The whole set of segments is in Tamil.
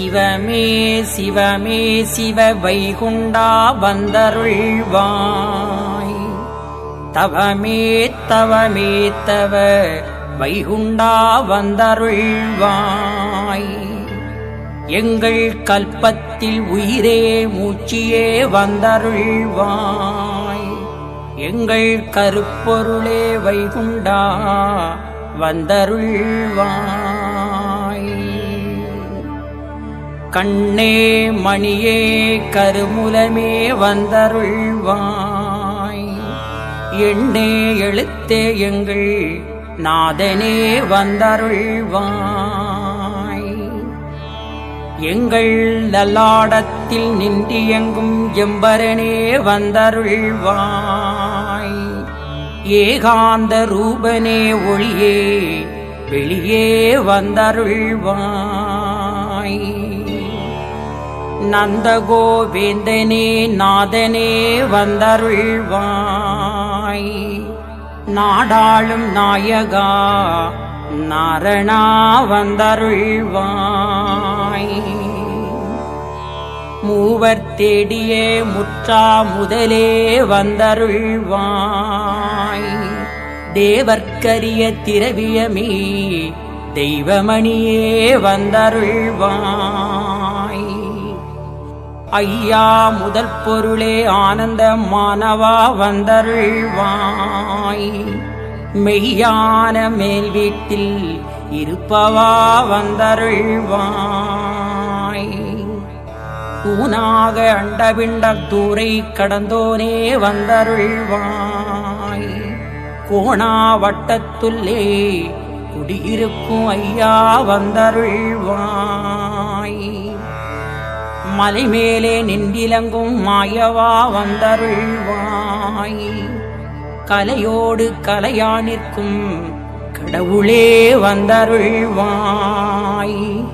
சிவமே சிவமே சிவ வைகுண்டா வந்தருள்வாய். தவமே தவமே தவ வைகுண்டா வந்தருள்வாய். எங்கள் கல்பத்தில் உயிரே மூச்சியே வந்தருள்வாய். எங்கள் கருப்பொருளே வைகுண்டா வந்தருள்வாய். கண்ணே மணியே கருமுலமே வந்தருள்வாய். எண்ணே எழுத்தே எங்கள் நாதனே வந்தருள்வாய். எங்கள் லல்லாடத்தில் நின்றியங்கும் எம்பரனே வந்தருள்வாய். ஏகாந்த ரூபனே ஒளியே வெளியே வந்தருள்வாய். நந்தகோவேந்தனே நாதனே வந்தருள்வாய். நாடாளும் நாயகா நாரணா வந்தருள்வாய். மூவர் தேடிய முற்றா முதலே வந்தருள்வாய். தேவர்க்கரிய திரவியமே தெய்வமணியே வந்தருள்வாய். ஐயா முதற் பொருளே ஆனந்த மாணவா வந்தருள்வாய். மெய்யான மேல் வீட்டில் இருப்பவா வந்தருள்வாய். ஊனாக அண்டபிண்ட தூரை கடந்தோனே வந்தருள்வாய். கோணா வட்டத்துள்ளே குடியிருக்கும் ஐயா வந்தருள்வாய். மலை மேலே நின்றிலங்கும் மாயவா வந்தருள்வாய். கலையோடு கலையா நிற்கும் கடவுளே வந்தருள்வாய்.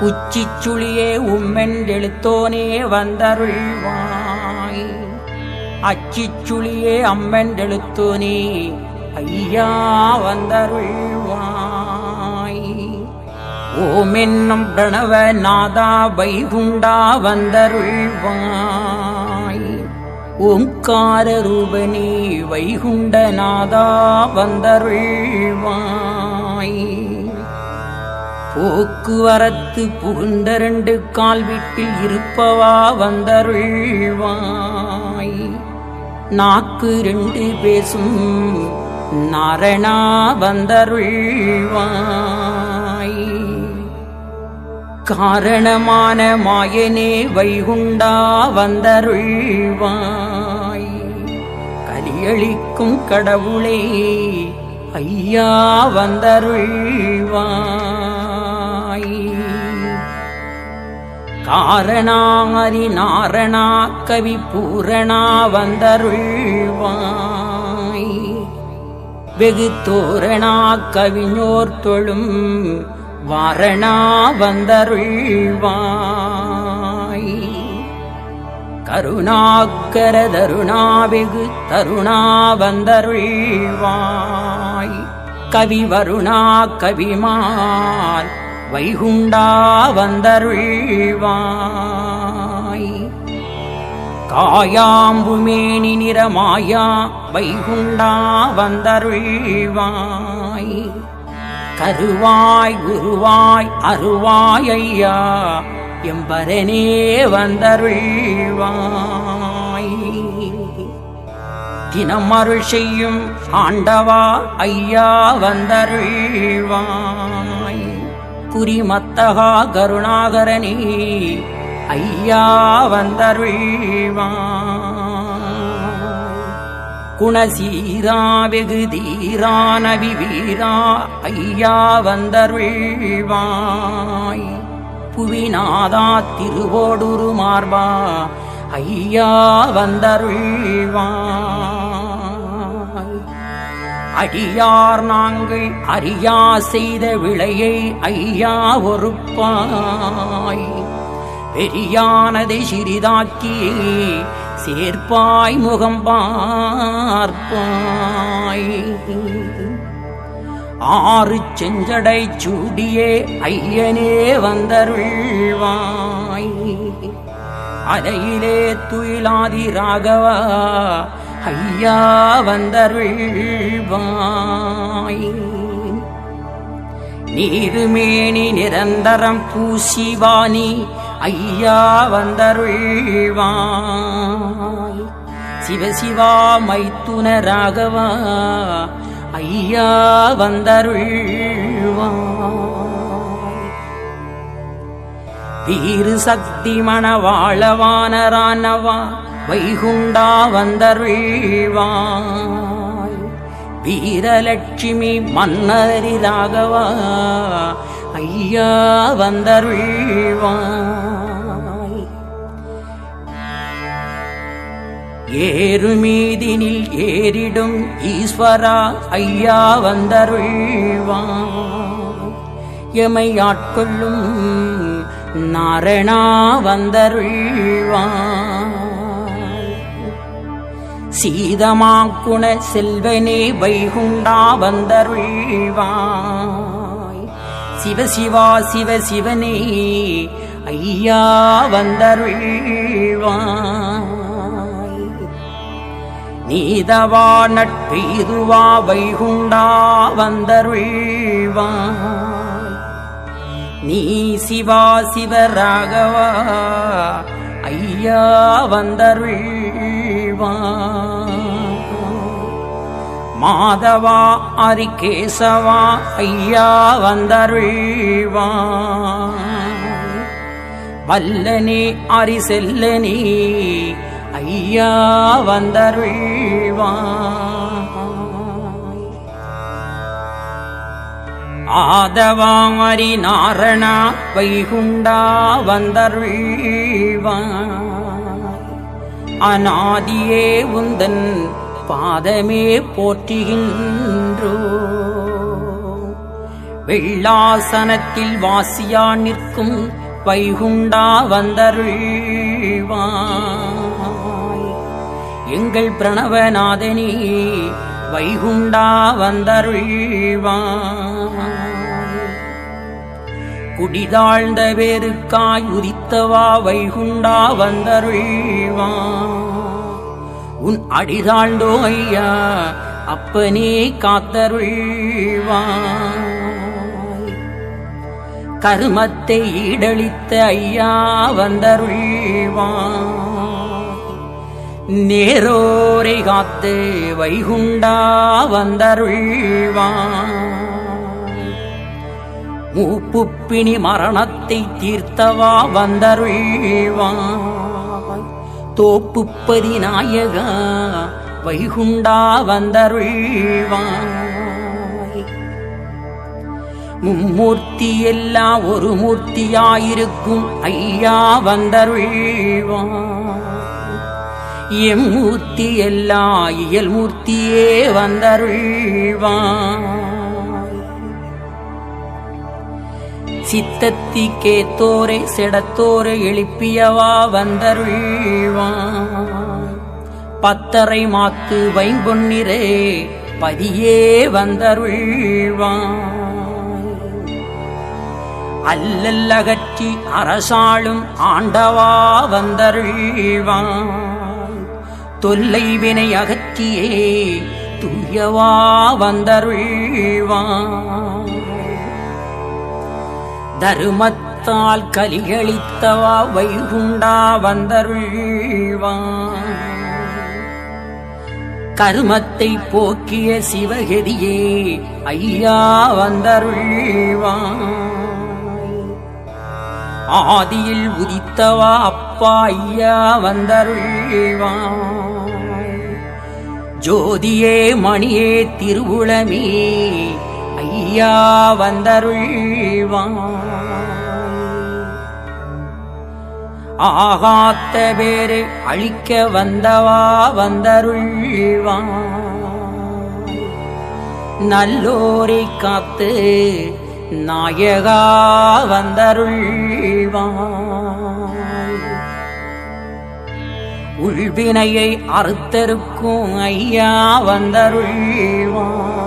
உச்சிச்சுளியே உம்மென்றெழுத்தோனே வந்தருள்வாய். அச்சிச்சுளியே அம்மென்றெழுத்தோனே ஐயா வந்தருள்வாய். ஓம் என்னும் பிரணவ நாதா வைகுண்டா வந்தருள்வாய். ஓங்கார ரூபனே வைகுண்ட நாதா வந்தருள்வாய். போக்குவரத்து புகுந்த ரெண்டு கால் வீட்டில் இருப்பவா வந்தருள்வாய். நாக்கு ரெண்டு பேசும் நாரணா வந்தருள்வாய். காரணமான மாயனே வைகுண்டா வந்தருள்வாய். கலியளிக்கும் கடவுளே ஐயா வந்தருள்வாய். காரணாரி நாரணா கவி பூரணா வந்தருள்வாய். வெகு தோரணா கவிஞோர் தொழும் வாரணா வந்தருள்வாய். கருணாக்கர தருணாவெகு தருணா வந்தருள்வாய். கவி வருணா கவிமான் வைகுண்டா வந்தருள்வாய். காயாம்புமேனி நிறமாயா வைகுண்டா வந்தருள்வாய். கருவாய் உருவாய் அருவாய் ஐயா எம்பரனே வந்தருள்வாய். தினம் அருள் செய்யும் ஆண்டவா ஐயா வந்தருள்வாய். குறிமத்தகா கருணாகரனே ஐயா வந்தருள்வாய். குணசீரா வெகு தீரான வீரா ஐயா வந்தருள்வாய். புவிநாதா திருவோடுரு மார்பா ஐயா வந்தருள்வாய். அடியார் நாங்கள் அறியா செய்த விளையை ஐயா ஒருப்பாய் பெரியானதை சிறிதாக்கியே சேர்ப்பாய் முகம் பார்ப்பாய். ஆறு செஞ்சடை சூடியே ஐயனே வந்தருள்வாய். அலையிலே துயிலாதி ராகவா ஐயா வந்தருள்வாய். நீருமேனி நிரந்தரம் பூசிவானி ஐயா வந்தருள்வாய். சிவசிவா மைத்துன ராகவா ஐயா வந்தருள்வாய். வீறு சக்தி மணவாளவானரானவா வைகுண்டா வந்தருள்வாய். வீரலட்சுமி மன்னரி ராகவா ஐயா வந்தருள்வாய். ஏறுமீதினில் ஏறிடும் ஈஸ்வரா ஐயா வந்தருள்வாய். எமை ஆட்கொள்ளும் நாரணா வந்தருள்வாய். சீதமாக்குண செல்வனே வைகுண்டா வந்தருள்வான் சிவ சிவா சிவ சிவனே ஐயா வந்தருள்வாய். நீதவா நட்பெய்துவா வைகுண்டா வந்தருள்வாய். நீ சிவா சிவ ராகவா ஐயா வந்தருள்வாய். மாதவா அரிகேசவா ஐயா வந்தருள்வாய் வல்லனே அரிசெல்லனே ஐயா வந்தருள்வாய் ஆதவாமரி நாரணா வைகுண்டா வந்தருள்வாய் அநாதியே உந்தன் பாதமே போற்றுகின்றோ. வெள்ளாசனத்தில் வாசியா நிற்கும் வைகுண்டா வந்தருள்வாய். எங்கள் பிரணவநாதனே வைகுண்டா வந்தருள்வாய். குடிதாழ்ந்த வேருக்காய் உதித்தவா வைகுண்டா வந்தருள்வான் உன் அடிதாழ்ந்தோ ஐயா அப்பனே காத்தருள்வாய். கருமத்தை ஈடழித்த ஐயா வந்தருள்வாய். நேரோரை காத்து வைகுண்டா வந்தருள்வாய். மூப்புப்பிணி மரணத்தை தீர்த்தவா வந்தருள்வான் தோப்புப்பதி நாயகா வைகுண்டா வந்தருள்வாய். மும்மூர்த்தி எல்லாம் ஒரு மூர்த்தியாயிருக்கும் ஐயா வந்தருள்வாய். எம்மூர்த்தி எல்லா இயல் மூர்த்தியே வந்தருள்வாய். சித்தத்தி கேத்தோரை செடத்தோரை எழுப்பியவா வந்தருள்வான் பத்தரை மாத்து வைம்பொன்னிரே பதியே வந்தருள்வான் அல்லல்லகற்றி அரசாளும் ஆண்டவா வந்தருள்வான் தொல்லை வினை அகற்றியே தூயவா வந்தருள்வான் தருமத்தால் கலிகளித்தவா வைகுண்டா வந்தருள்வான். கருமத்தை போக்கிய சிவகதியே ஐயா வந்தருள்வான். ஆதியில் உதித்தவா அப்பா ஐயா வந்தருள்வான். ஜோதியே மணியே திருவுளமே ஐயா வந்தருள் வந்தருள்வாய் ஆகாத்த பேரு அழிக்க வந்தவா வந்தருள்வான். நல்லோரை காத்து நாயகா வந்தருள்வான். உள்வினையை அறுத்தருக்கும் ஐயா வந்தருள்வான்.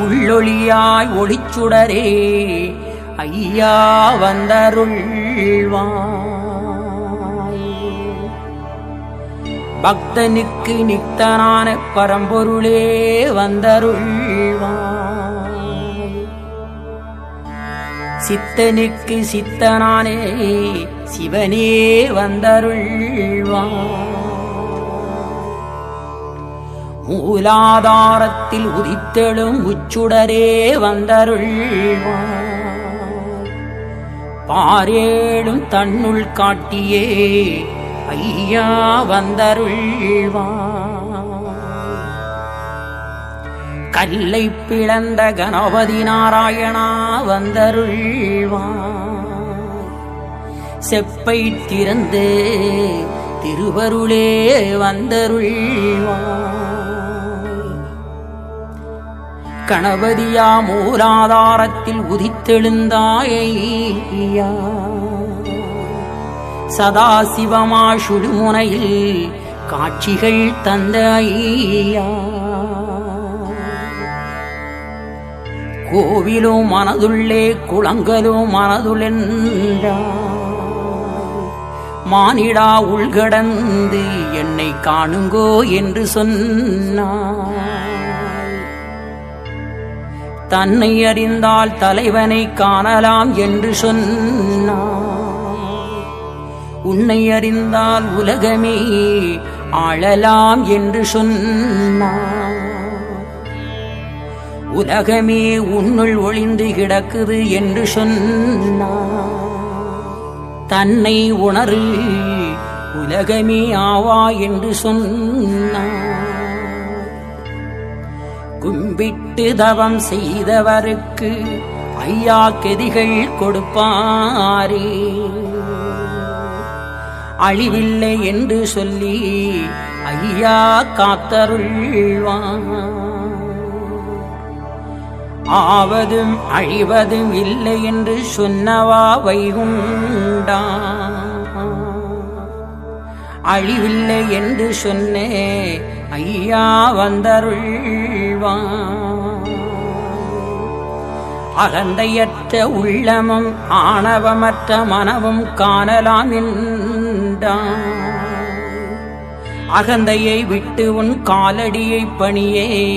உள்ளொளியாய் ஒளிச்சுடரே. ஐயா வந்தருள்வாய். பக்தனுக்கு நித்தனான பரம்பொருளே வந்தருள்வாய். சித்தனுக்கு சித்தனானே சிவனே வந்தருள்வாய். மூலாதாரத்தில் உதித்தெழும் உச்சுடரே வந்தருள்வாய் பாரேழும் தன்னுள் காட்டியே ஐயா வந்தருள்வாய் கல்லை பிளந்த கணபதி நாராயணா வந்தருள்வாய் செப்பை திறந்து திருவருளே வந்தருள்வாய் கணபதியா மூலாதாரத்தில் உதித்தெழுந்தாயா. சதாசிவமா சுடுமுனையில் காட்சிகள் தந்த ஐயா கோவிலும் மனதுள்ளே குளங்களும் மனதுளென்றா. மானிடா உள்கடந்து என்னை காணுங்கோ என்று சொன்னார் தன்னை அறிந்தால் தலைவனை காணலாம் என்று சொன்னார். உன்னை அறிந்தால் உலகமே ஆளலாம் என்று சொன்னார். உலகமே உன்னுள் ஒளிந்து கிடக்குது என்று சொன்னார். தன்னை உணரு உலகமே ஆவா என்று சொன்னார். கும்பிட்டு தவம் செய்தவருக்கு ஐயா கெதிகள் கொடுப்பாரே. அழிவில்லை என்று சொல்லி ஐயா காத்தருள்வான் ஆவதும் அழிவதும் இல்லை என்று சொன்னவா வைகுண்டா. அழிவில்லை என்று சொன்னே ஐயா வந்தருள்வான் அகந்தையற்ற உள்ளமும் ஆணவமற்ற மனமும் காணலாம் என்றான் அகந்தையை விட்டு உன் காலடியை பணியே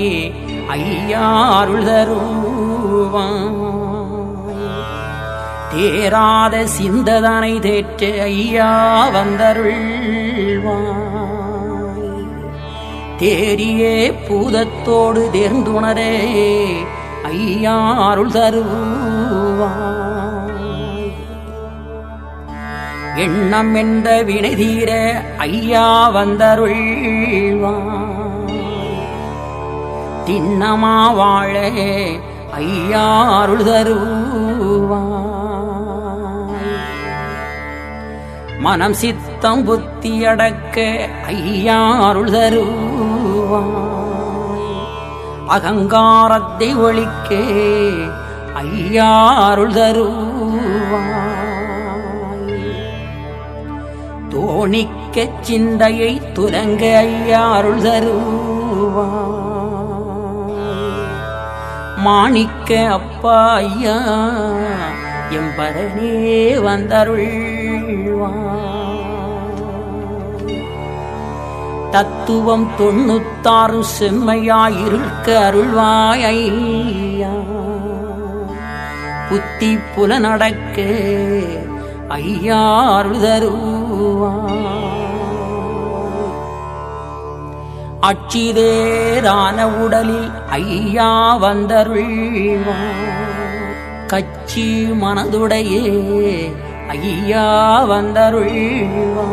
ஐயா அருள் தருவான். தேராத சிந்ததனை தேற்று ஐயா வந்தருள்வான். தேரியே பூதத்தோடு தேர்ந்துணரே ஐயா அருள் தருவாய். எண்ணம் என்ற வினை தீர ஐயா வந்தருள்வாய். திண்ணமா வாழ ஐயா அருள் தருவாய். மனம் சித்தம் புத்தி அடக்க ஐயா அருள் தருவாய். அகங்காரத்தை ஒழிக்க ஐயா அருள் தருவாய். தோணிக்க சிந்தையை துலங்க ஐயாருள் தருவாய். மாணிக்க அப்பா ஐயா எம்பரனே வந்தருள்வாய். தத்துவம் தொண்ணூத்தாறு செம்மையாயிருக்க அருள்வாய் ஐயா. புத்தி புலனடக்க ஐயா அருள்தருவாய் அச்சிதேரான உடலில் ஐயா வந்தருள்வா கச்சி மனதுடையே ஐயா வந்தருள்வா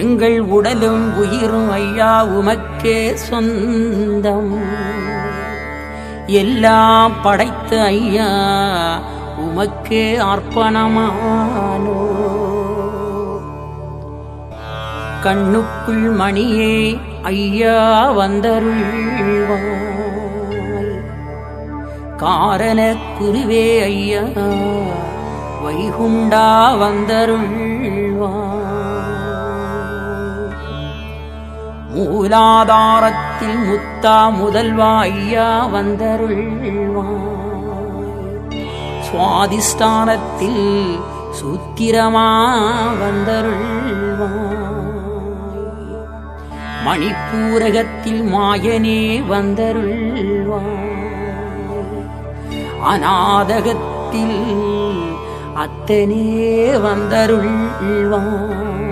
எங்கள் உடலும் உயிரும் ஐயா உமக்கே சொந்தம். எல்லாம் படைத்த ஐயா உமக்கே அர்ப்பணமானோ கண்ணுக்குள் மணியே ஐயா வந்தருள்வாய். காரண குருவே ஐயா வைகுண்டா வந்தருள் மூலாதாரத்தில் முத்தா முதல்வா ஐயா வந்தருள்வாய் சுவாதிஷ்டானத்தில் சூத்திரமா வந்தருள்வாய் மணிப்பூரகத்தில் மாயனே வந்தருள்வாய் அநாதகத்தில் அத்தனே வந்தருள்வாய்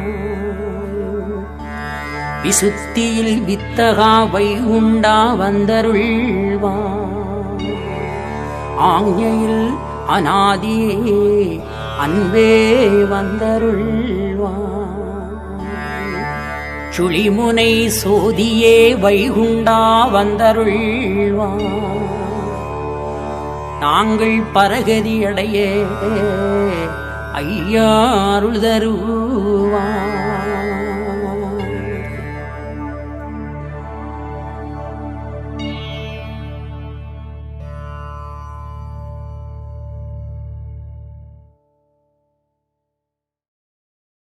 விசுத்தியில் வித்தகா வைகுண்டா வந்தருள்வாய் ஆங்ஞையில் அநாதியே அன்பே வந்தருள்வாய் சுழிமுனை சோதியே வைகுண்டா வந்தருள்வாய் நாங்கள் பரகதியடைய ஐயா அருள் தருவாய்